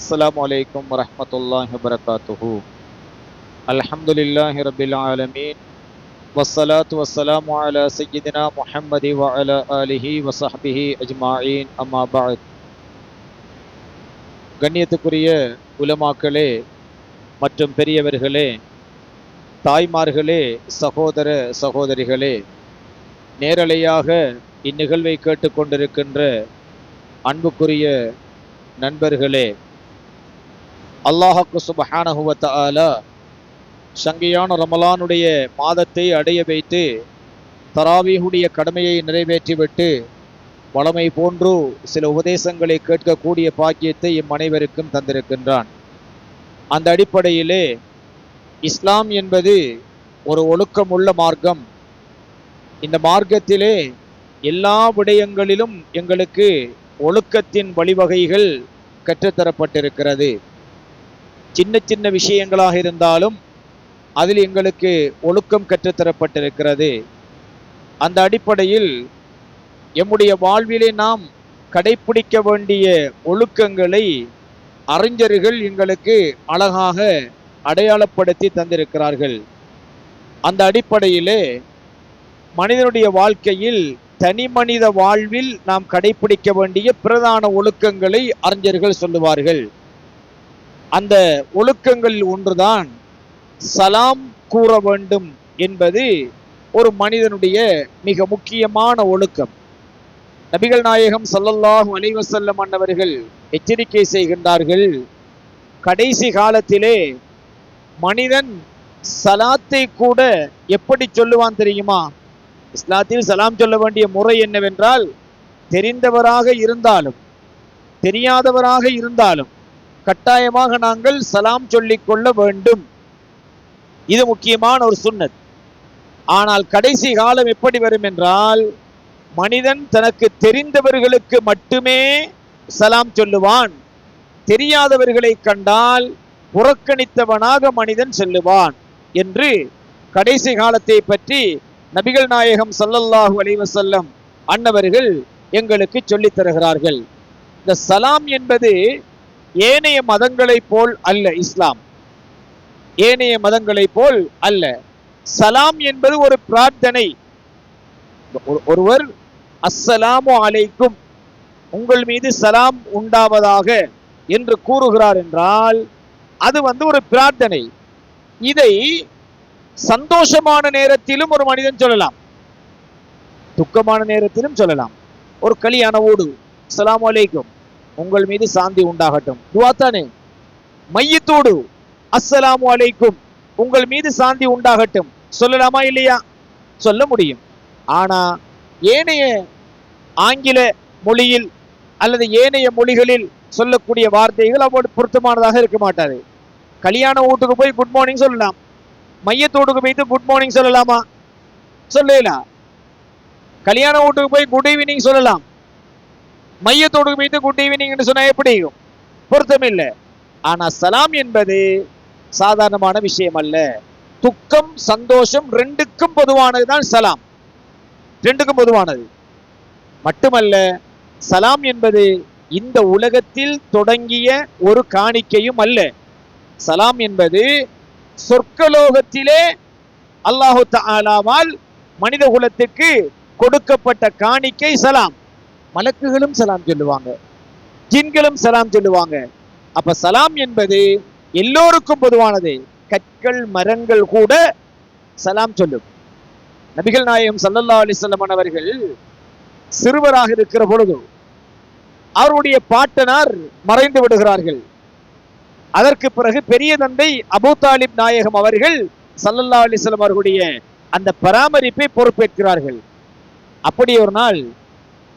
السلام عليكم ورحمة الله وبركاته الحمد لله رب العالمين والصلاة والسلام على سيدنا محمد وعلى آله وصحبه أجمعين أما بعد கண்ணியத்துக்குரிய உலமாக்களே மற்றும் பெரியவர்களே தாய்மார்களே சகோதர சகோதரிகளே நேரலையாக இந்நிகழ்வை கேட்டுக்கொண்டிருக்கின்ற அன்புக்குரிய நண்பர்களே அல்லாஹாக்கு சுபஹானஹுவத்த ஆலா சங்கியான ரமலானுடைய மாதத்தை அடைய வைத்து தராவீஹுடைய கடமையை நிறைவேற்றிவிட்டு வளமை போன்று சில உபதேசங்களை கேட்கக்கூடிய பாக்கியத்தை எம் அனைவருக்கும் தந்திருக்கின்றான். அந்த அடிப்படையிலே இஸ்லாம் என்பது ஒரு ஒழுக்கமுள்ள மார்க்கம். இந்த மார்க்கத்திலே எல்லா விடயங்களிலும் எங்களுக்கு ஒழுக்கத்தின் வழிவகைகள் கற்றுத்தரப்பட்டிருக்கிறது. சின்ன சின்ன விஷயங்களாக இருந்தாலும் அதில் எங்களுக்கு ஒழுக்கம் கற்றுத்தரப்பட்டிருக்கிறது. அந்த அடிப்படையில் எம்முடைய வாழ்விலே நாம் கடைப்பிடிக்க வேண்டிய ஒழுக்கங்களை அறிஞர்கள் எங்களுக்கு அழகாக அடையாளப்படுத்தி தந்திருக்கிறார்கள். அந்த அடிப்படையிலே மனிதனுடைய வாழ்க்கையில் தனி மனித வாழ்வில் நாம் கடைபிடிக்க வேண்டிய பிரதான ஒழுக்கங்களை அறிஞர்கள் சொல்லுவார்கள். அந்த ஒழுக்கங்களில் ஒன்றுதான் சலாம் கூற வேண்டும் என்பது ஒரு மனிதனுடைய மிக முக்கியமான ஒழுக்கம். நபிகள் நாயகம் சல்லல்லாஹு அலைவசல்லம் வஸல்லம் அன்னவர்கள் எச்சரிக்கை செய்கின்றார்கள் கடைசி காலத்திலே மனிதன் சலாத்தை கூட எப்படி சொல்லுவான் தெரியுமா? இஸ்லாத்தில் சலாம் சொல்ல வேண்டிய முறை என்னவென்றால் தெரிந்தவராக இருந்தாலும் தெரியாதவராக இருந்தாலும் கட்டாயமாக நாங்கள் சலாம் சொல்லிக் கொள்ள வேண்டும். இது முக்கியமான ஒரு சுண்ணத். ஆனால் கடைசி காலம் எப்படி வரும் என்றால் மனிதன் தனக்கு தெரிந்தவர்களுக்கு மட்டுமே சலாம் சொல்லுவான். தெரியாதவர்களை கண்டால் புறக்கணித்தவனாக மனிதன் செல்லுவான் என்று கடைசி காலத்தை பற்றி நபிகள் நாயகம் சல்லல்லாஹு அலைவசல்லம் அன்னவர்கள் எங்களுக்கு சொல்லித் தருகிறார்கள். இந்த சலாம் என்பது ஏனைய மதங்களைப் போல் அல்ல இஸ்லாம். ஏனைய மதங்களைப் போல் அல்ல. சலாம் என்பது ஒரு பிரார்த்தனை. ஒருவர் அஸ்ஸலாமு அலைக்கும். உங்கள் மீது சலாம் உண்டாவதாக என்று கூறுகிறார் என்றால் அது வந்து ஒரு பிரார்த்தனை. இதை சந்தோஷமான நேரத்திலும் ஒரு மனிதன் சொல்லலாம். துக்கமான நேரத்திலும் சொல்லலாம். ஒரு கல்யாண ஓடு. சலாம் அலைக்கும். உங்கள் மீது சாந்தி உண்டாகட்டும். துவா தானே? மையத்தோடு. அஸ்ஸலாமு அலைக்கும். உங்கள் மீது சாந்தி உண்டாகட்டும். சொல்லலாமா இல்லையா? சொல்ல முடியும். ஆனா ஏனைய ஆங்கில மொழியில் அல்லது ஏனைய மொழிகளில் சொல்லக்கூடிய வார்த்தைகள் அவ்வளோ பொருத்தமானதாக இருக்க மாட்டாது. கல்யாண வீட்டுக்கு போய் குட் மார்னிங் சொல்லலாம். மையத்தோட்டுக்கு போய்த்து குட் மார்னிங் சொல்லலாமா? சொல்லலாம். கல்யாண வீட்டுக்கு போய் குட் ஈவினிங் சொல்லலாம். மையத்தோடு மீது குட் ஈவினிங் சொன்னா எப்படி? இருக்கும்? பொருத்தம் ஆனா சலாம் என்பது சாதாரணமான விஷயம் அல்ல. துக்கம் சந்தோஷம் ரெண்டுக்கும் பொதுவானதுதான் சலாம். ரெண்டுக்கும் பொதுவானது. மட்டுமல்ல சலாம் என்பது இந்த உலகத்தில் தொடங்கிய ஒரு காணிக்கையும் அல்ல. சலாம் என்பது சொர்க்கலோகத்திலே அல்லாஹு தாலாவால் மனித குலத்துக்கு கொடுக்கப்பட்ட காணிக்கை சலாம். மலக்குகளும் சலாம் சொல்லுவாங்க. ஜின்களும் சலாம் சொல்லுவாங்க. அப்ப சலாம் என்பது எல்லோருக்கும் பொதுவானது. கற்கள் மரங்கள் கூட சலாம் சொல்லும். நபிகள் நாயகம் சல்லல்லா அலைஹி அவர்கள் சிறுவராக இருக்கிற பொழுது அவருடைய பாட்டனார் மறைந்து விடுகிறார்கள். அதற்கு பிறகு பெரிய தந்தை அபு தாலிப் நாயகம் அவர்கள் சல்லல்லா அலைஹி அவர்களுடைய அந்த பராமரிப்பை பொறுப்பேற்கிறார்கள். அப்படி ஒரு நாள்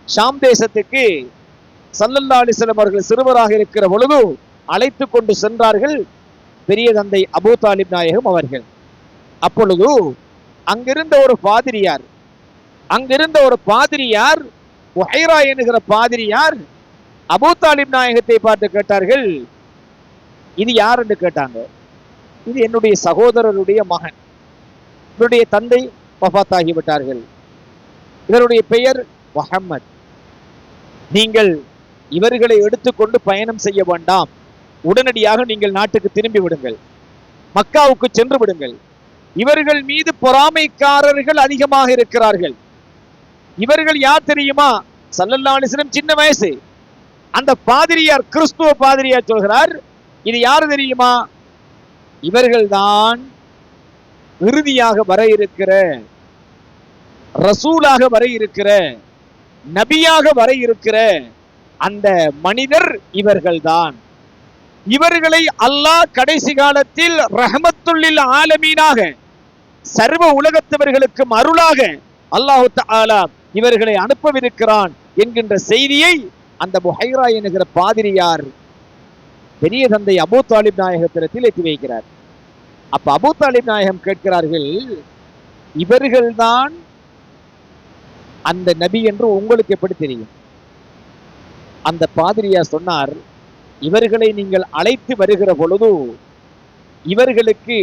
ஷாம் தேசத்துக்கு ஸல்லல்லாஹு அலைஹி அவர்கள் சிறுவராக இருக்கிற பொழுது அழைத்து கொண்டு சென்றார்கள் பெரிய தந்தை அபூ தாலிப் நாயகம் அவர்கள். அப்பொழுது அங்கிருந்த ஒரு பாதிரியார் அங்கிருந்த ஒரு பாதிரியார் ஒஹைரா என்கிற பாதிரியார் அபூ தாலிப் நாயகத்தை பார்த்து கேட்டார்கள் இது யார்? என்று கேட்டாங்க. இது என்னுடைய சகோதரருடைய மகன். இவருடைய தந்தை வஃபாத்தாகி விட்டார்கள். இவருடைய பெயர் முஹம்மத். நீங்கள் இவர்களை எடுத்துக்கொண்டு பயணம் செய்ய வேண்டாம். உடனடியாக நீங்கள் நாட்டுக்கு திரும்பி விடுங்கள். மக்காவுக்கு சென்று விடுங்கள். இவர்கள் மீது பொறாமைக்காரர்கள் அதிகமாக இருக்கிறார்கள். இவர்கள் யார் தெரியுமா? சல்லல்லா அலிஸ்லம் சின்ன வயசு. அந்த பாதிரியார் கிறிஸ்துவ பாதிரியார் சொல்கிறார் இது யாரு தெரியுமா? இவர்கள்தான் இறுதியாக வர இருக்கிற ரசூலாக வர இருக்கிற நபியாக வர இருக்கிற அந்த மனிதர் இவர்கள்தான். இவர்களை அல்லாஹ் கடைசி காலத்தில் ரஹமத்துள்ளில் ஆலமீனாக சர்வ உலகத்தவர்களுக்கும் அருளாக அல்லாஹு தஆலா இவர்களை அனுப்பவிருக்கிறான் என்கின்ற செய்தியை அந்த முஹைரா என்கிற பாதிரியார் பெரிய தந்தை அபூ தாலிப் நாயகத்திடத்தில் எத்தி வைக்கிறார். அப்ப அபூ தாலிப் நாயகம் கேட்கிறார்கள் இவர்கள்தான் அந்த நபி என்று உங்களுக்கு எப்படி தெரியும்? அந்த பாதிரியார் சொன்னார் இவர்களை நீங்கள் அழைத்து வருகிற பொழுது இவர்களுக்கு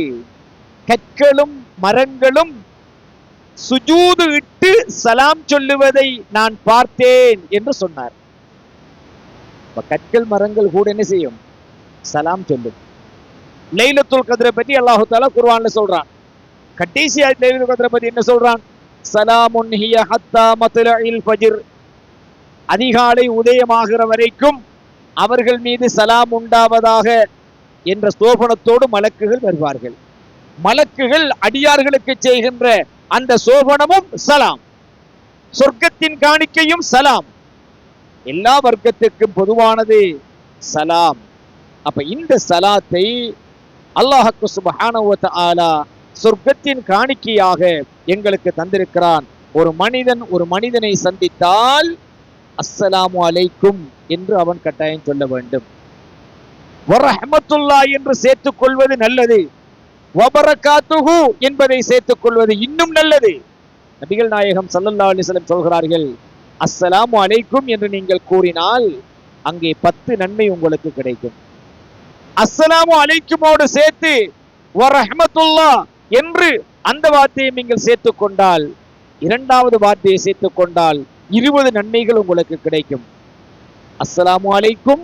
கற்களும் மரங்களும் சுஜூது இட்டு சலாம் சொல்லுவதை நான் பார்த்தேன் என்று சொன்னார். கற்கள் மரங்கள் கூட என்ன செய்யும்? சலாம் சொல்லும். லைலத்துல் கதிரை பற்றி அல்லாஹு தாலா குர்வான்ல சொல்றான். கடைசியா லைலத்துல் கதிரை பத்தி என்ன சொல்றான்? சலாமுன் ஹிய ஹத்தா மத்லஇல் ஃபஜ்ர். அதிகாலை உதயமாகிற வரைக்கும் அவர்கள் மீது சலாம் உண்டாவதாக என்ற சோபனத்தோடு மலக்குகள் வருவார்கள். மலக்குகள் அடியார்களுக்கு செய்கின்ற அந்த சோபனமும் சலாம். சொர்க்கத்தின் காணிக்கையும் சலாம். எல்லா வர்க்கத்திற்கும் பொதுவானது சலாம். அப்ப இந்த சலாத்தை அல்லாஹக்கு சுபஹானஹு ஆலா சொர்க்கத்தின் காணிக்கையாக எங்களுக்கு தந்திருக்கிறான். ஒரு மனிதன் ஒரு மனிதனை சந்தித்தால் அஸ்ஸலாமு அலைக்கும் என்று அவன் கட்டாயம் சொல்ல வேண்டும். வரஹமத்துல்லா என்று சேர்த்துக் கொள்வது நல்லது. வபரகாத்துஹு என்பதை சேர்த்துக் கொள்வது இன்னும் நல்லது. நபிகள் நாயகம் சல்லல்லா அலிஸ்லம் சொல்கிறார்கள் அஸ்ஸலாமு அலைக்கும் என்று நீங்கள் கூறினால் அங்கே பத்து நன்மை உங்களுக்கு கிடைக்கும். அஸ்ஸலாமு அலைக்குமோடு சேர்த்து வரஹமத்துல்லா என்று அந்த வார்த்தையை நீங்கள் சேர்த்துக் கொண்டால் இரண்டாவது வார்த்தையை சேர்த்து கொண்டால் இருபது நன்மைகள் உங்களுக்கு கிடைக்கும். அஸ்ஸலாமு அலைக்கும்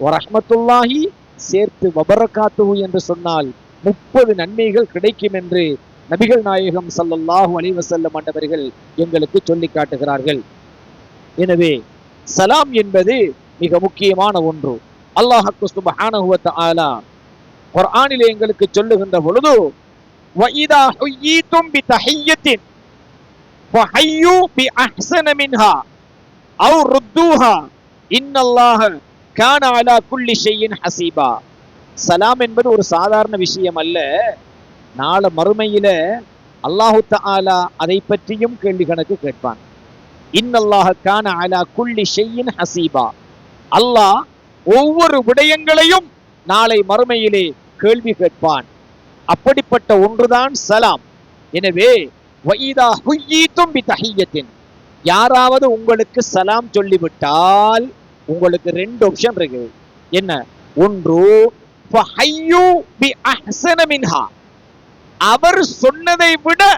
வரஹ்மத்துல்லாஹி சேர்த்து வபரகாத்துஹு என்று சொன்னால் முப்பது நன்மைகள் கிடைக்கும் என்று நபிகள் நாயகம் சல்லல்லாஹு அலைஹி வஸல்லம் ஆண்டவர்கள் எங்களுக்கு சொல்லி காட்டுகிறார்கள். எனவே சலாம் என்பது மிக முக்கியமான ஒன்று. அல்லாஹ் சுப்ஹானஹு ஆலா குர்ஆனிலே எங்களுக்கு சொல்லுகின்ற பொழுது وَإِذَا حُيِّيتُمْ بِتَحِيَّةٍ فَحَيُّوا بِأَحْسَنَ مِنْهَا أَوْ رُدُّوهَا إِنَّ اللَّهَ كَانَ عَلَى كُلِّ شَيْءٍ حَسِيبًا சலாம் என்பது ஒரு சாதாரண விஷயம் அல்ல நாளை மறுமையில அல்லாஹு தஆலா அதை பற்றியும் கேள்வி கணக்கு கேட்பான் இன்னல்லாஹ கான அலா குல்லி ஷையின் ஹசீபா அல்லாஹ் ஒவ்வொரு விடயங்களையும் நாளை மறுமையிலே கேள்வி கேட்பான் அப்படிப்பட்ட ஒன்றுதான் சலாம். எனவே வைதா ஹுய்யீத்தும் பி தஹியத்தின் யாராவது உங்களுக்கு சலாம் சொல்லிவிட்டால் உங்களுக்கு ரெண்டு ஆப்ஷன் இருக்கு. என்ன? ஒன்று மின்ஹா. அவர் சொன்னதை விட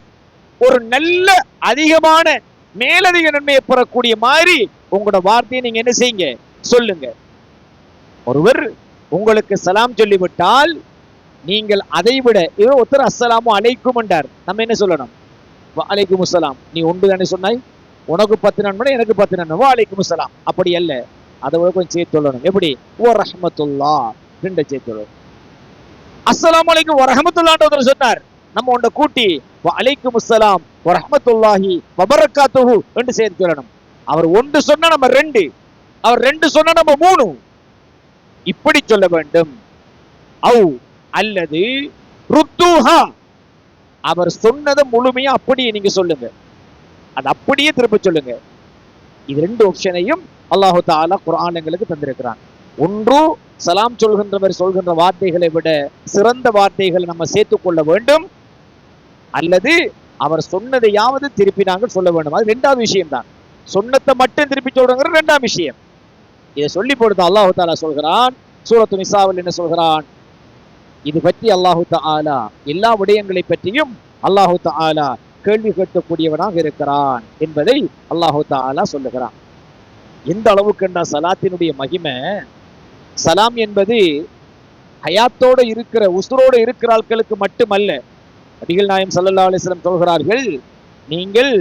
ஒரு நல்ல அதிகமான மேலதிக நன்மையை பெறக்கூடிய மாதிரி உங்களோட வார்த்தையை நீங்க என்ன செய்யுங்க? சொல்லுங்க. ஒருவர் உங்களுக்கு சலாம் சொல்லிவிட்டால் நீங்கள் அதை விட ஏதோ ஒருத்தர் அஸ்ஸலாமு அழைக்கும் என்றார். நம்ம என்ன சொல்லணும்? அலைக்கும் அஸ்ஸலாம். நீ ஒன்று தானே சொன்னாய்? உனக்கு பத்து நன்மை எனக்கு பத்து நண்பன் அலைக்கும் அஸ்ஸலாம். அப்படி அல்ல. அதை விட கொஞ்சம் சேர்த்து சொல்லணும். எப்படி? ஓ ரஹமத்துல்லா. ரெண்ட சேர்த்து சொல்லணும். அஸ்ஸலாமு அலைக்கும் வரஹமத்துல்லான்ற ஒருத்தர் சொன்னார். நம்ம உண்ட கூட்டி அலைக்கும் ஒரு வரஹமத்துல்லாஹி வபரக்காத்துஹு என்று சேர்த்து சொல்லணும். அவர் ஒன்று சொன்னா நம்ம ரெண்டு. அவர் ரெண்டு சொன்னா நம்ம மூணு. இப்படி சொல்ல வேண்டும். அவு அல்லது ருத்துஹா. அவர் சொன்னதை முழுமையா அப்படியே நீங்க சொல்லுங்க. அது அப்படியே திரும்ப சொல்லுங்க. இது ரெண்டு ஆப்ஷனையும் அல்லாஹு தாலா குர்ஆன் எங்களுக்கு தந்திருக்கிறான். ஒன்று சலாம் சொல்கின்றவர் சொல்கின்ற வார்த்தைகளை விட சிறந்த வார்த்தைகளை நம்ம சேர்த்துக் கொள்ள வேண்டும். அல்லது அவர் சொன்னதையாவது திருப்பி நாங்கள் சொல்ல வேண்டும். அது ரெண்டாவது விஷயம் தான் சொன்னதை மட்டும் திருப்பி சொல்றங்கிற ரெண்டாம் விஷயம். இதை சொல்லி பொழுது அல்லாஹு தாலா சொல்கிறான். சூரத்து நிசாவில் என்ன சொல்கிறான்? இது பற்றி அல்லாஹு தாலா எல்லா விடயங்களை பற்றியும் அல்லாஹு தாலா கேள்வி கேட்கக்கூடியவனாக இருக்கிறான் என்பதை அல்லாஹு தாலா சொல்லுகிறான். எந்த அளவுக்கு என்ன சலாத்தினுடைய மகிமை? சலாம் என்பது ஹயாத்தோடு இருக்கிற உசுரோட இருக்கிற ஆட்களுக்கு மட்டுமல்ல. அடிகள் நாயம் சல்லா அலிஸ்லம் சொல்கிறார்கள் நீங்கள்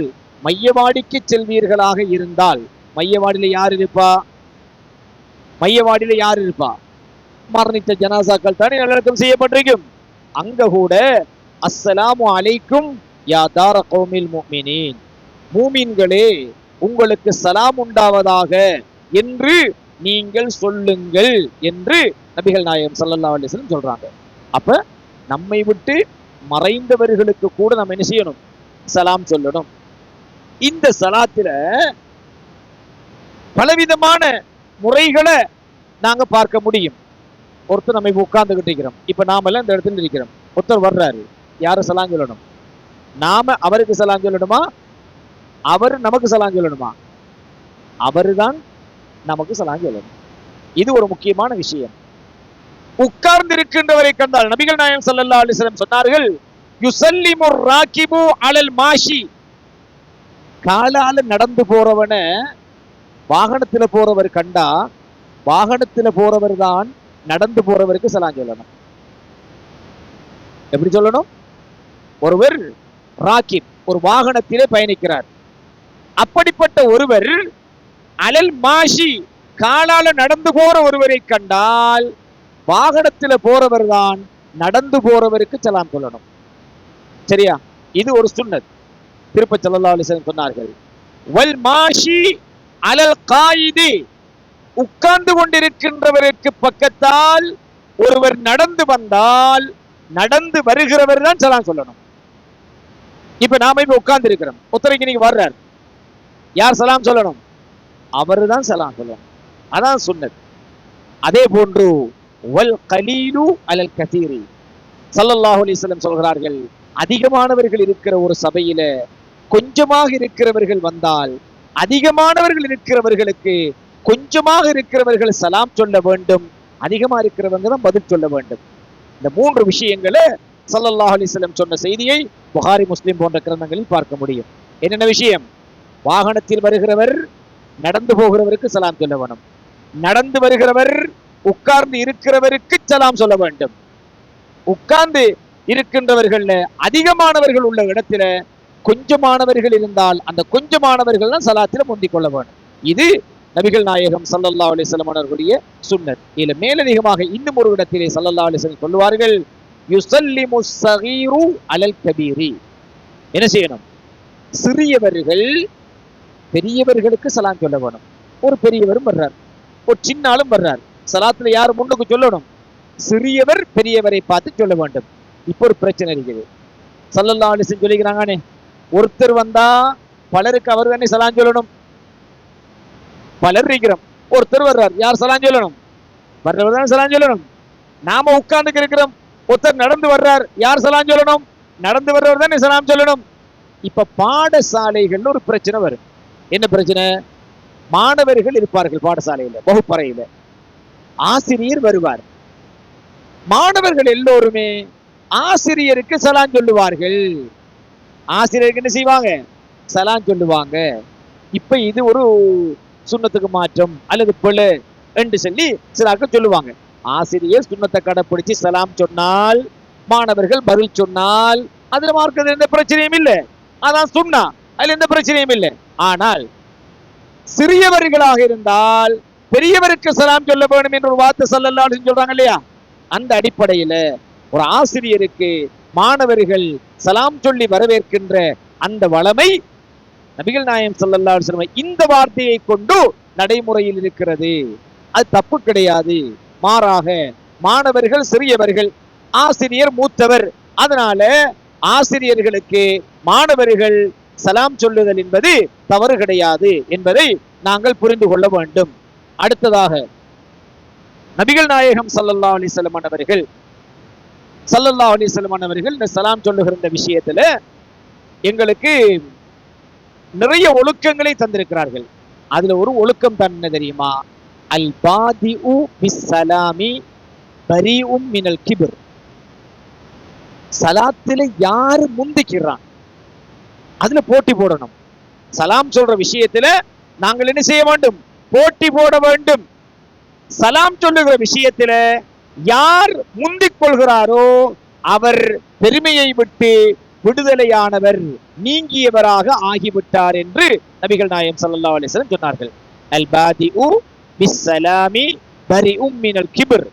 மையவாடிக்கு செல்வீர்களாக இருந்தால் மையவாடியில் யார் இருப்பா? மையவாடியில் யார் இருப்பா? மரணித்த ஜனாசாக்கள் தானே நல்லடக்கம் செய்யப்பட்டிருக்கும். அங்க கூட அஸ்ஸலாமு அலைக்கும் யா தார கௌமில் முஃமினீன். மூமின்களே உங்களுக்கு சலாம் உண்டாவதாக என்று நீங்கள் சொல்லுங்கள் என்று நபிகள் நாயகம் ஸல்லல்லாஹு அலைஹி சொல்றாங்க. அப்ப நம்மை விட்டு மறைந்தவர்களுக்கு கூட நம்ம என்ன செய்யணும்? சலாம் சொல்லணும். இந்த சலாத்துல பலவிதமான முறைகளை நாங்க பார்க்க முடியும். ஒருத்தர் நம்ம இப்போ உட்கார்ந்துகிட்டு இருக்கிறோம். இப்ப நாம எல்லாம் இந்த இடத்துல இருக்கிறோம் ஒருத்தர் வர்றாரு. யார சலாம் சொல்லணும்? நாம அவருக்கு சலாம் சொல்லணுமா? அவர் நமக்கு சலாம் சொல்லணுமா? அவருதான் நமக்கு சலாம் சொல்லணும். இது ஒரு முக்கியமான விஷயம். உட்கார்ந்து இருக்கின்றவரை கண்டால் நபிகள் நாயகம் சல்லா அலிஸ்லம் சொன்னார்கள் யுசல்லிமு ராகிபு அலல் மாஷி. காலால நடந்து போறவன வாகனத்துல போறவர் கண்டா வாகனத்துல போறவர் தான் நடந்து போறவருக்கு சலாம் சொல்லணும். எப்படி சொல்லணும்? ஒருவர் ராக்கிப் ஒரு வாகனத்திலே பயணிக்கிறார். அப்படிப்பட்ட ஒருவர் அலல் மாஷி காலால நடந்து போற ஒருவரை கண்டால் வாகனத்துல போறவர் தான் நடந்து போறவருக்கு சலாம் சொல்லணும் சரியா? இது ஒரு சுண்ணத். திருப்ப ஸல்லல்லாஹு சொன்னார்கள். வல் மாஷி அலல் காயிதி. உட்கார்ந்து கொண்டிருக்கின்றவருக்கு பக்கத்தால் ஒருவர் நடந்து வந்தால் நடந்து வருகிறவர் தான் சலாம் சொல்லணும். இப்ப நாம இப்ப உட்கார்ந்து இருக்கிறோம் ஒருத்தரைக்கு நீங்க வர்றார். யார் சலாம் சொல்லணும்? அவரு தான் சலாம் சொல்லணும். அதான் சொன்னது. அதே போன்று வல் கலீலு அலல் கதீரி சல்லல்லாஹு அலிஸ்லம் சொல்கிறார்கள் அதிகமானவர்கள் இருக்கிற ஒரு சபையில கொஞ்சமாக இருக்கிறவர்கள் வந்தால் அதிகமானவர்கள் இருக்கிறவர்களுக்கு கொஞ்சமாக இருக்கிறவர்கள் சலாம் சொல்ல வேண்டும் அதிகமா இருக்கிறவங்க தான் பதில் சொல்ல வேண்டும். இந்த மூன்று விஷயங்களை சல்லல்லாஹ் அலிஸ்லம் சொன்ன செய்தியை புகாரி முஸ்லிம் போன்ற கிரந்தங்களில் பார்க்க முடியும். என்னென்ன விஷயம்? வாகனத்தில் வருகிறவர் நடந்து போகிறவருக்கு சலாம் சொல்ல வேணும். நடந்து வருகிறவர் உட்கார்ந்து இருக்கிறவருக்கு சலாம் சொல்ல வேண்டும். உட்கார்ந்து இருக்கின்றவர்கள்ல அதிகமானவர்கள் உள்ள இடத்துல கொஞ்சமானவர்கள் இருந்தால் அந்த கொஞ்சமானவர்கள் தான் சலாத்தில முந்திக் கொள்ள வேண்டும் இது நபிகள் நாயகம் சல்லல்லா அலிஸ்லம் அவர்களுடைய சுன்னத் இதுல மேலதிகமாக இன்னும் ஒரு இடத்திலே சல்லல்லா அலிஸ்லம் சொல்லுவார்கள் யுசல்லிமு சகீரு அலல் கபீரி. என்ன செய்யணும்? சிறியவர்கள் பெரியவர்களுக்கு சலாம் சொல்ல வேணும். ஒரு பெரியவரும் வர்றார். ஒரு சின்ன ஆளும் வர்றார். சலாத்துல யார் முன்னுக்கு சொல்லணும்? சிறியவர் பெரியவரை பார்த்து சொல்ல வேண்டும். இப்போ ஒரு பிரச்சனை இருக்குது. சல்லல்லா அலிஸ்லம் சொல்லிக்கிறாங்கனே ஒருத்தர் வந்தா பலருக்கு அவர் தானே சலாம் சொல்லணும். பலர் இருக்கிறோம் ஒருத்தர் வர்றார். யார் சலான் சொல்லணும்? வர்றவர் தானே சலாம் சொல்லணும். நாம உட்கார்ந்து இருக்கிறோம். ஒருத்தர் நடந்து வர்றார். யார் சலாம் சொல்லணும்? நடந்து வர்றவர் தானே சலாம் சொல்லணும். இப்ப பாடசாலைகள்னு ஒரு பிரச்சனை வரும். என்ன பிரச்சனை? மாணவர்கள் இருப்பார்கள் பாடசாலையில வகுப்பறையில. ஆசிரியர் வருவார். மாணவர்கள் எல்லோருமே ஆசிரியருக்கு சலான் சொல்லுவார்கள். ஆசிரியருக்கு என்ன செய்வாங்க? சலான் சொல்லுவாங்க. இப்ப இது ஒரு சுண்ணத்துக்கு மாற்றம் அல்லது பிழை என்று சொல்லி சிலாக்கள் சொல்லுவாங்க. ஆசிரியர் சுண்ணத்தை கடைப்பிடிச்சு சலாம் சொன்னால் மாணவர்கள் பதில் சொன்னால் அதுல மார்க்கிறது எந்த பிரச்சனையும் இல்லை. அதான் சுண்ணா. அதுல எந்த பிரச்சனையும் இல்லை. ஆனால் சிறியவர்களாக இருந்தால் பெரியவருக்கு சலாம் சொல்ல வேண்டும் என்ற ஒரு வார்த்தை சொல்லலாம் சொல்றாங்க இல்லையா? அந்த அடிப்படையில ஒரு ஆசிரியருக்கு மாணவர்கள் சலாம் சொல்லி வரவேற்கின்ற அந்த வளமை நபிகள் நாயம் சல்லல்லா அலைஹி இந்த வார்த்தையை கொண்டு நடைமுறையில் இருக்கிறது. அது தப்பு கிடையாது. மாறாக மாணவர்கள் சிறியவர்கள் ஆசிரியர் மூத்தவர். அதனால ஆசிரியர்களுக்கு மாணவர்கள் சலாம் சொல்லுதல் என்பது தவறு கிடையாது என்பதை நாங்கள் புரிந்து கொள்ள வேண்டும். அடுத்ததாக நபிகள் நாயகம் சல்லல்லா அலி அவர்கள் சல்லல்லா அலி அவர்கள் இந்த சலாம் சொல்லுகிற இந்த விஷயத்துல எங்களுக்கு நிறைய ஒழுக்கங்களை தந்திருக்கிறார்கள். அதுல ஒரு ஒழுக்கம் தான் என்ன தெரியுமா? அல் பாதிஉ பிஸ்ஸலாமி மினல் சலாத்துல யாரு முந்திக்கிறான்? அதுல போட்டி போடணும். சலாம் சொல்ற விஷயத்துல நாங்கள் என்ன செய்ய வேண்டும்? போட்டி போட வேண்டும். சலாம் சொல்லுகிற விஷயத்துல யார் முந்திக் கொள்கிறாரோ அவர் பெருமையை விட்டு விடுதலையானவர் நீங்கியவராக ஆகிவிட்டார் என்று நபிகள் நாயம் சல்லா அலிஸ்லம் சொன்னார்கள். அல் பாதிஉ பிஸ்ஸலாமி பரி உம்மினல் கிபிர்.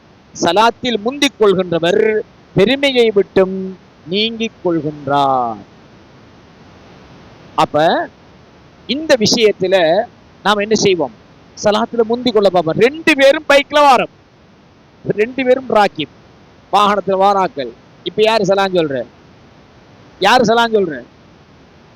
சலாத்தில் முந்திக் கொள்கின்றவர் பெருமையை விட்டும் நீங்கிக் கொள்கின்றார். அப்ப இந்த விஷயத்துல நாம் என்ன செய்வோம்? சலாத்துல முந்தி கொள்ள பார்ப்போம். ரெண்டு பேரும் பைக்ல வாரம். ரெண்டு பேரும் ராக்கிப் வாகனத்துல வாராக்கள். இப்ப யாரு சலான்னு சொல்ற? யாரு சலான் சொல்ற?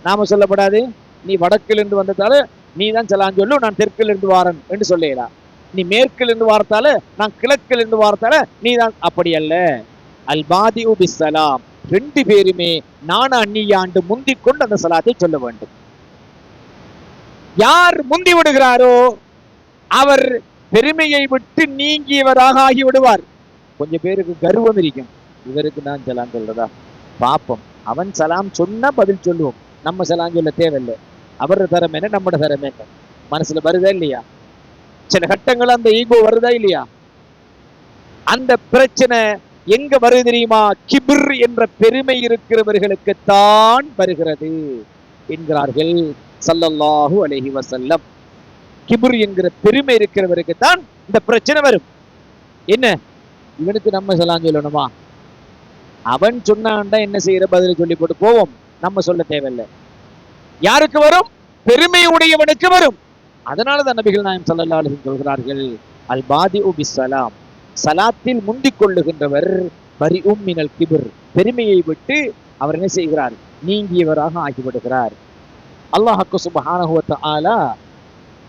நாம சொல்லப்படாது. நீ வடக்கிலிருந்து வந்ததால நீ தான் சலான் சொல்லு நான் தெற்கில் இருந்து வாரன் என்று சொல்லிடலாம் நீ மேற்கிலிருந்து வார்த்தால வாரத்தால நான் கிழக்கில் இருந்து வாரத்தால நீ தான் அப்படி அல்ல. அல் பாதி சலாம். ரெண்டு பேருமே நான அந்நியாண்டு முந்தி கொண்டு அந்த சலாத்தை சொல்ல வேண்டும். யார் முந்தி விடுகிறாரோ அவர் பெருமையை விட்டு நீங்கியவராக ஆகி விடுவார் கொஞ்சம் பேருக்கு கர்வம் இருக்கும். இவருக்கு நான் சலாம் சொல்றதா? பாப்போம். அவன் சலாம் சொன்னா பதில் சொல்லுவோம். நம்ம சலாம் சொல்ல தேவையில்லை. அவர் தரம் என்ன? நம்மட தரம் என்ன? மனசுல வருதா இல்லையா? சில கட்டங்கள் அந்த ஈகோ வருதா இல்லையா? அந்த பிரச்சனை எங்க வருது தெரியுமா? கிபிர் என்ற பெருமை இருக்கிறவர்களுக்கு தான் வருகிறது என்கிறார்கள் சல்லல்லாஹு அலஹி வசல்லம் கிபிர் என்கிற பெருமை இருக்கிறவருக்கு தான் இந்த பிரச்சனை வரும். என்ன? இவனுக்கு நம்ம சலாம் சொல்லணுமா? அவன் சொன்னான்டா என்ன செய்யற? பதில் சொல்லி போட்டு போவோம். நம்ம சொல்ல தேவையில்லை. யாருக்கு வரும்? பெருமை உடையவனுக்கு வரும். அதனால தான் நபிகள் நாயம் ஸல்லல்லாஹு சொல்கிறார்கள் அல் பாதி உபி சலாம் சலாத்தில் முந்திக் கொள்ளுகின்றவர் பரி மினல் கிபிர். பெருமையை விட்டு அவர் என்ன செய்கிறார்? நீங்கியவராக ஆகிவிடுகிறார். அல்லாஹக்கு சுப்ஹானஹு ஆலா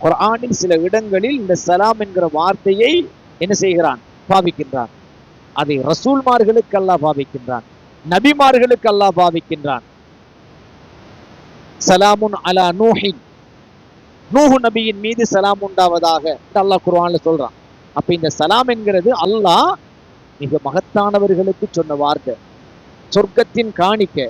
குரானின் சில இடங்களில் இந்த சலாம் என்கிற வார்த்தையை என்ன செய்கிறான்? பாவிக்கின்றான். அதை ரசூல்மார்களுக்கு அல்லாஹ் பாவிக்கின்றான். நபிமார்களுக்கு அல்லாஹ் பாவிக்கின்றான். சலாமுன் அலா நூஹின். நூஹு நபியின் மீது சலாம் உண்டாவதாக அல்லாஹ் குர்ஆன்ல சொல்றான். அப்ப இந்த சலாம் என்கிறது அல்லாஹ் மிக மகத்தானவர்களுக்கு சொன்ன வார்த்தை. சொர்க்கத்தின் காணிக்கை.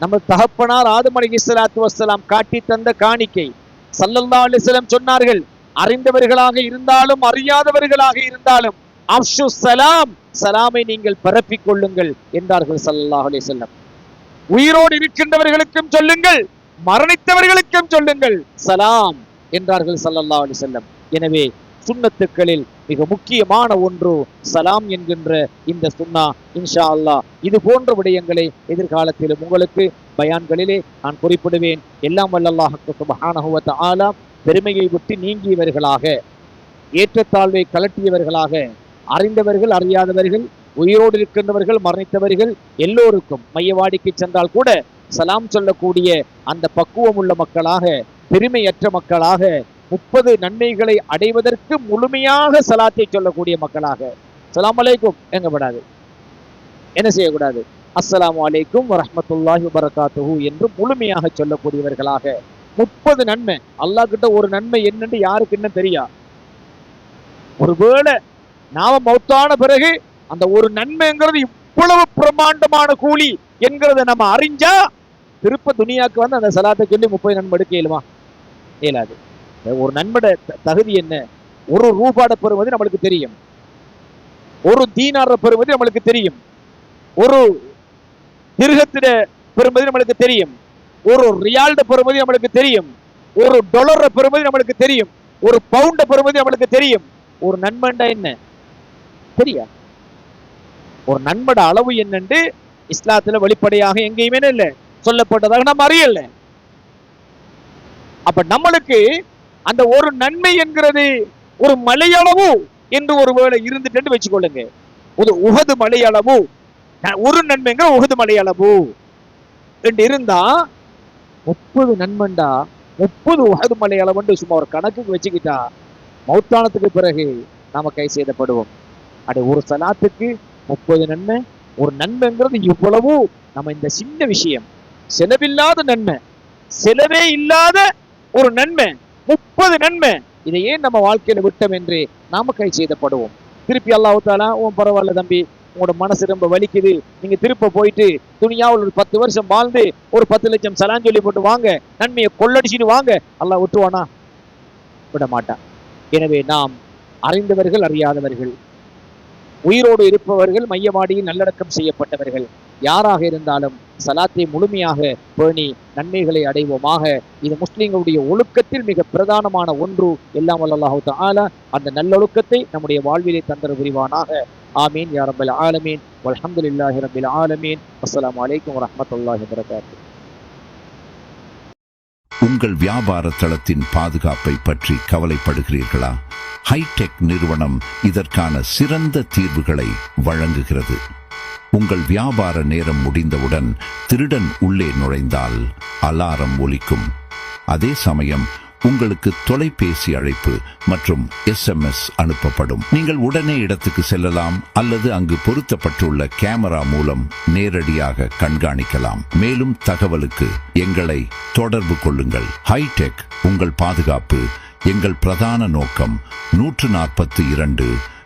நம்ம தகப்பனார் ஆதம் இஸ்லாத்து வசலாம் காட்டி தந்த காணிக்கை. சல்லல்லா அலைஹி சொன்னார்கள் அறிந்தவர்களாக இருந்தாலும் அறியாதவர்களாக இருந்தாலும் அப்ஷு சலாம் சலாமை நீங்கள் பரப்பிக் கொள்ளுங்கள் என்றார்கள் சல்லாஹ் அலி செல்லம் உயிரோடு இருக்கின்றவர்களுக்கும் சொல்லுங்கள் மரணித்தவர்களுக்கும் சொல்லுங்கள் சலாம் என்றார்கள் ஸல்லல்லாஹு அலி செல்லம் எனவே சுண்ணத்துக்களில் மிக முக்கியமான ஒன்று சலாம் என்கின்ற இந்த சுன்னா இன்ஷா அல்லாஹ் இது போன்ற விடயங்களை எதிர்காலத்திலும் உங்களுக்கு பயான்களிலே நான் குறிப்பிடுவேன். எல்லாம் வல்லல்லாஹுக்கு சுபஹானஹு வ பெருமையை விட்டு நீங்கியவர்களாக ஏற்றத்தாழ்வை கலட்டியவர்களாக அறிந்தவர்கள் அறியாதவர்கள் உயிரோடு இருக்கின்றவர்கள் மரணித்தவர்கள் எல்லோருக்கும் மையவாடிக்கு சென்றால் கூட சலாம் சொல்லக்கூடிய அந்த பக்குவம் உள்ள மக்களாக பெருமையற்ற மக்களாக முப்பது நன்மைகளை அடைவதற்கு முழுமையாக சலாத்தை சொல்லக்கூடிய மக்களாக. சலாம் அலைக்கும். எங்கப்படாது. என்ன செய்யக்கூடாது? அஸ்லாம் அலைக்கும் வரஹ்மத்துல்லாஹி வரகாத்துஹூ என்று முழுமையாக சொல்லக்கூடியவர்களாக. முப்பது நன்மை. அல்லாஹ் கிட்ட ஒரு நன்மை என்னன்னு யாருக்கு என்ன தெரியா? ஒருவேளை நாம மௌத்தான பிறகு அந்த ஒரு நன்மைங்கிறது இவ்வளவு பிரமாண்டமான கூலி என்கிறத நம்ம அறிஞ்சா திருப்ப துனியாக்கு வந்து அந்த சலாத்தை சொல்லி முப்பது நன்மை எடுக்க இயலுமா? இயலாது. ஒரு நன்மட தகுதி என்ன? ஒரு ரூபாட பெறுவது நம்மளுக்கு தெரியும். ஒரு தீனார பெறுவது நம்மளுக்கு தெரியும். ஒரு திருகத்திட பெறுவது நம்மளுக்கு தெரியும். ஒரு ரியால்ட பெறுவது நம்மளுக்கு தெரியும். ஒரு டொலரை பெறுவது நம்மளுக்கு தெரியும். ஒரு பவுண்ட பெறுவது நம்மளுக்கு தெரியும். ஒரு நன்மண்டா என்ன? சரியா ஒரு நண்பட அளவு என்னென்று இஸ்லாத்துல வெளிப்படையாக எங்கேயுமே இல்லை. சொல்லப்பட்டதாக நம்ம அறியல. அப்ப நம்மளுக்கு அந்த ஒரு நன்மை என்கிறது ஒரு மலையளவு என்று ஒரு வேலை இருந்துட்டு வச்சுக்கொள்ளுங்க. ஒரு உகது மலையளவு. ஒரு நன்மைங்கிற உகது மலையளவு. என்று இருந்தா முப்பது நன்மண்டா? முப்பது உகது மலையளவுன்னு சும்மா ஒரு கணக்குக்கு வச்சுக்கிட்டா மௌத்தானத்துக்கு பிறகு நாம கை செய்தப்படுவோம் அட ஒரு சலாத்துக்கு முப்பது நன்மை ஒரு நன்மைங்கிறது இவ்வளவு. நம்ம இந்த சின்ன விஷயம் செலவில்லாத நன்மை செலவே இல்லாத ஒரு நன்மை முப்பது நன்மை இதை ஏன் நம்ம வாழ்க்கையில விட்டோம் என்று நாம கை செய்தப்படுவோம் திருப்பி அல்லாஹ் உன் பரவாயில்ல தம்பி உங்களோட மனசு ரொம்ப வலிக்குது. நீங்க திருப்ப போயிட்டு துணியாவில் ஒரு பத்து வருஷம் வாழ்ந்து ஒரு பத்து லட்சம் சலான் சொல்லி போட்டு வாங்க. நன்மையை கொள்ளடிச்சிட்டு வாங்க. அல்லாஹ் விட்டுவானா விட மாட்டான் எனவே நாம் அறிந்தவர்கள் அறியாதவர்கள். உயிரோடு இருப்பவர்கள் மையமாடியில் நல்லடக்கம் செய்யப்பட்டவர்கள். யாராக இருந்தாலும் சலாத்தை முழுமையாக பேணி நன்மைகளை அடைவோமாக. இது முஸ்லிம்களுடைய ஒழுக்கத்தில் மிக பிரதானமான ஒன்று. எல்லாம் வல்லல்லாஹு அந்த நல்லொழுக்கத்தை நம்முடைய வாழ்விலே தந்தர புரிவானாக. ஆமீன். யா ஆலமீன். அலமதுல்லாஹி ரபில் ஆலமீன். அஸ்லாம் வலைக்கம் வரமத்துல்லாஹி வரகாத்து உங்கள் வியாபார தளத்தின் பாதுகாப்பை பற்றி கவலைப்படுகிறீர்களா? ஹைடெக் நிறுவனம் இதற்கான சிறந்த தீர்வுகளை வழங்குகிறது. உங்கள் வியாபார நேரம் முடிந்தவுடன் திருடன் உள்ளே நுழைந்தால் அலாரம் ஒலிக்கும். அதே சமயம் உங்களுக்கு தொலைபேசி அழைப்பு மற்றும் எஸ்எம்எஸ் அனுப்பப்படும். நீங்கள் உடனே இடத்துக்கு செல்லலாம் அல்லது அங்கு பொருத்தப்பட்டுள்ள கேமரா மூலம் நேரடியாக கண்காணிக்கலாம். மேலும் தகவலுக்கு எங்களை தொடர்பு கொள்ளுங்கள். ஹைடெக் உங்கள் பாதுகாப்பு எங்கள் பிரதான நோக்கம் நூற்று நாற்பத்தி இரண்டு